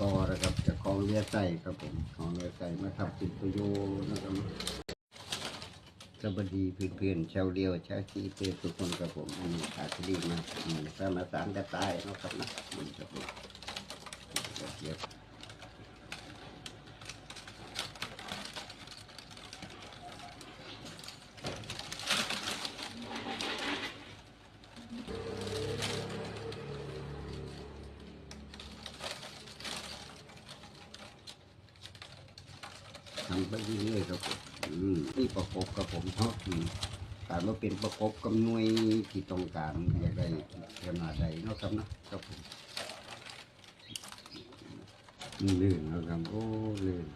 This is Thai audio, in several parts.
กอนะครับเจะของเรือใส่ครับผมของเรือใส่มาทำเป็นประโยชน์นะครับสวัสดีเพื่อนๆชาวเรียวชาวชีเตทุกคนครับผมอันนี้อาชีพมาอืมมาสามกระต่ายนะครับนะครับผมเดี๋ยว ทำไปเรื่อยๆครับอืมนี่ประกบกับผมเพราะอืมการว่าเป็นประกบกับหน่วยที่ต้องการอยากได้ขนาดใดเนาะครับนะครับผมอืมลื่นนะครับโอ้ลื่น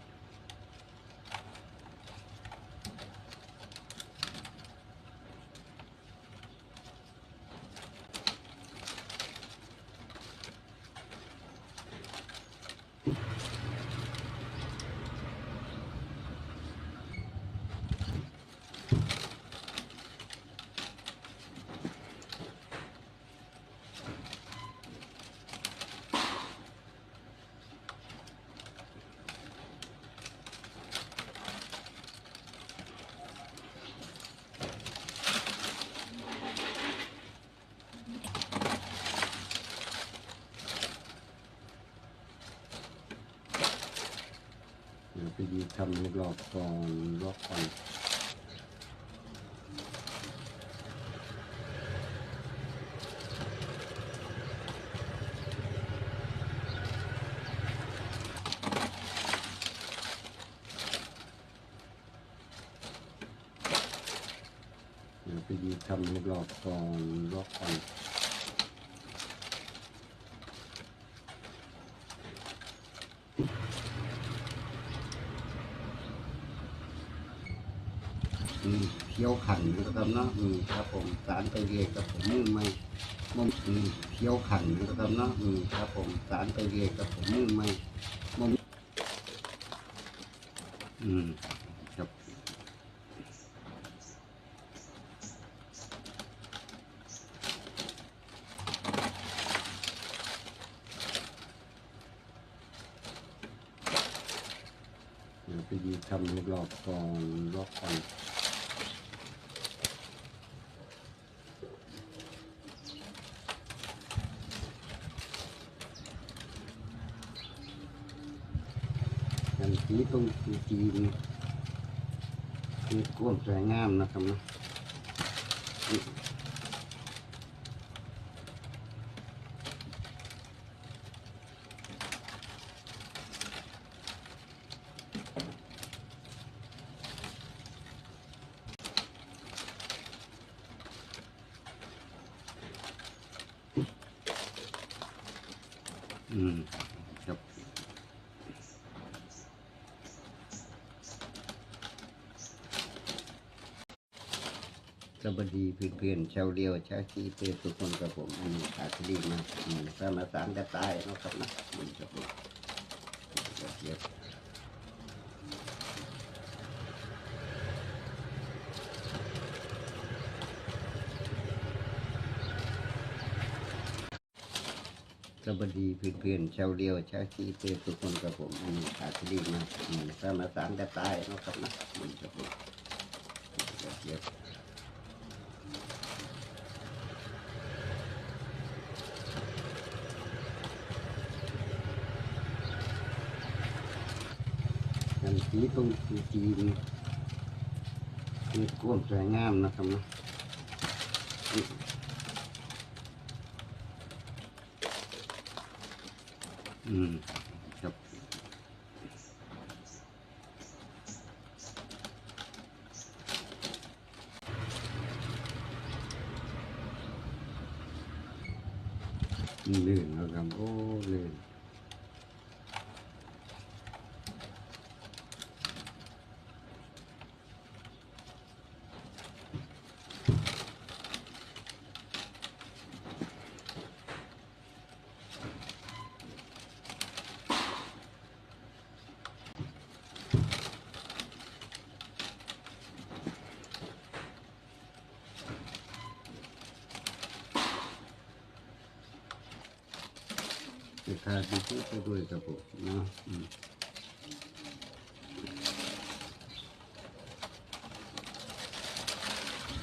ทำรอบกองรอบกอนเดี๋ยวไปดีทำรอบกองรอบกอน อืมเคี้ยว ขันนะครับเนาะอืมครับผมสารไปเรียกกับผมมือไม่มมอืมเคี้ยวขันนะครับเนาะอืมครับผมสารไปเรียกกับผมมือไม่มุมอืมครับเดี๋ยวไปดีทำให้รอบกองรอบกอน อัน สีตรงสีจีนมีกวมสวยงามนะครับนะอืมครับ สวัสดีเพื่อนๆชาวเรียวชาวชีเตทุกคนกับผมอันนี้ขาดดีมาอืมสมาสารกระตายนะครับนะอืมครับผมเดี๋ยวสวัสดีเพื่อนๆชาวเรียวชาวชีเตทุกคนกับผมอันนี้ขาดดีมาอืมสมาสารกระตายนะครับนะอืมครับผมเดี๋ยอั นสีตรงสีจีนมีกวมสวยงามนะครับนะอืมครับลื่นนะครับโอ้ลื่น ขาดดีที่ไปด้วยครับผมเนาะอืม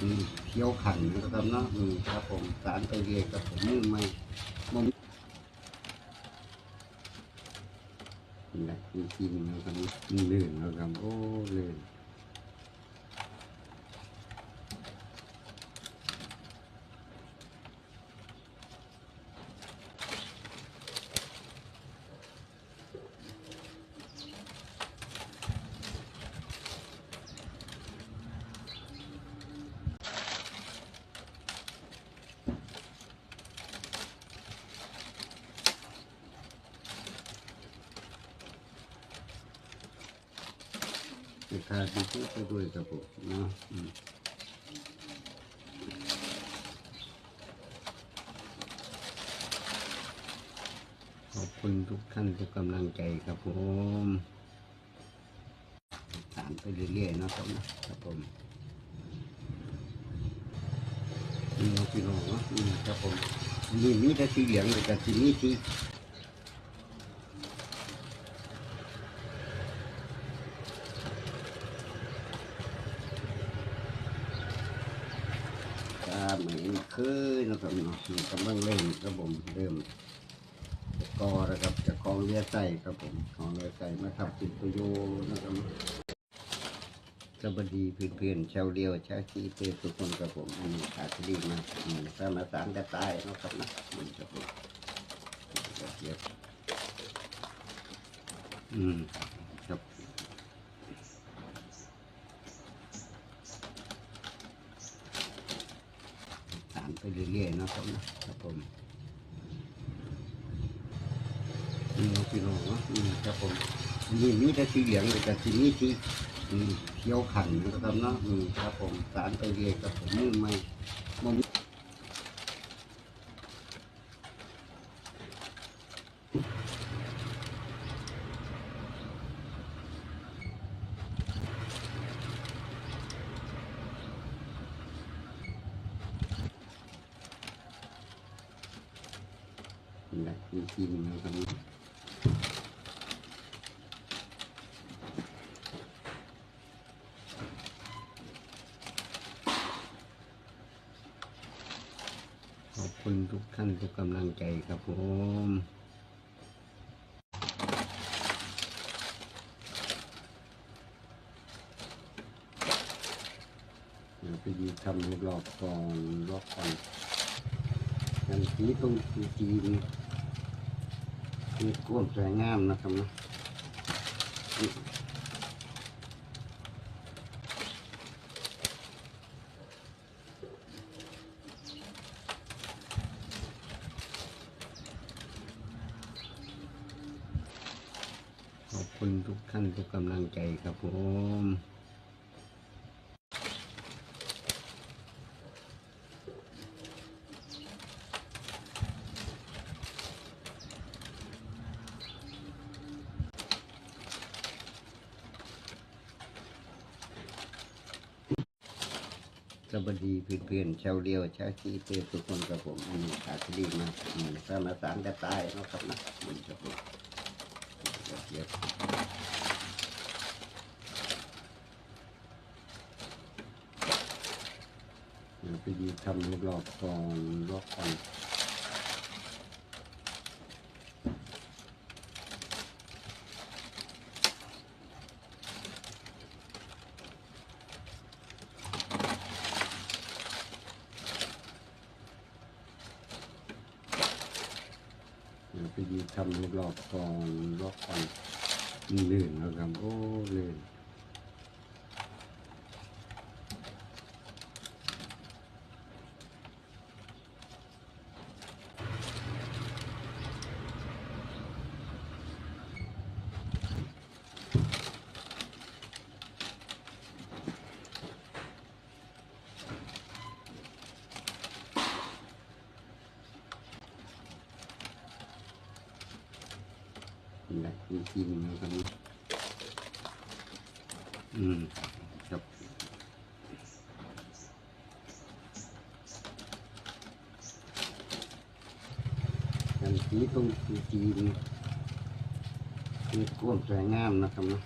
อืมเคี้ยวขันนะครับเนาะอืมครับผมสารไปเรียนกับผมมือไม่มันะจริงๆนะครับเลื่อนนะครับโอ้เลื่อน ราคาดีที่ไปด้วยครับผมเนาะขอบคุณทุกท่านทุกกำลังใจครับผมถามไปเรื่อยๆเนาะครับนะครับผมนี่เนาะพี่น้องเนาะครับผมนี่มีแต่สีเหลืองเลยกับสีนี้สี ตาเหมือนเคย นะครับเนาะนี่กำลังเล่นครับผมเริ่มกอแล้วครับจะคลองเรือใส่ครับผมคลองเรือใส่มาทำเป็นประโยชน์นะครับสวัสดีเพื่อนๆชาวเรียวชาวชีเตทุกคนครับผมอันนี้ขาดดีมากอืมถ้ามาสารกระต่ายนะครับนะมครับผมเดี๋ยวอืม ไปเรื่อยๆนะครับนะครับผมนี่เนาพี่น้องนะนี่ครับผมนี่มีแต่สีเหลืองแต่สีนี้สีเขียวขันนะครับเนาะอืมครับผมสารไปเรื่อยครับผมมือไม่ม องนะจริงนะครับขอบคุณทุกท่านทุกกำลังใจครับผมเดี๋ยวไปดูทำรอบกองรอบก่อนกันสีตรงสีจีน มีก้วมสวยงามนะครับนะขอบคุณทุกท่านทุกกำลังใจครับผม สวัสดีเพื่อนๆชาวเรียวชาวชีเตทุกคนกับผมอันนี้ขาดดีมากอืมถ้ามาสารกระตายนะครับนะมันจะเดี๋ยวเดี๋ยวไปดูทำรอบๆกองรอบก่อน เดี๋ยวไปดูทำรอบกองรอบก่อนลื่นนะครับโอ้ลื่น นะจริงๆนะครับอืมครับกันสีสีตรงสีจีนคือก้มสวยงามนะครับนะ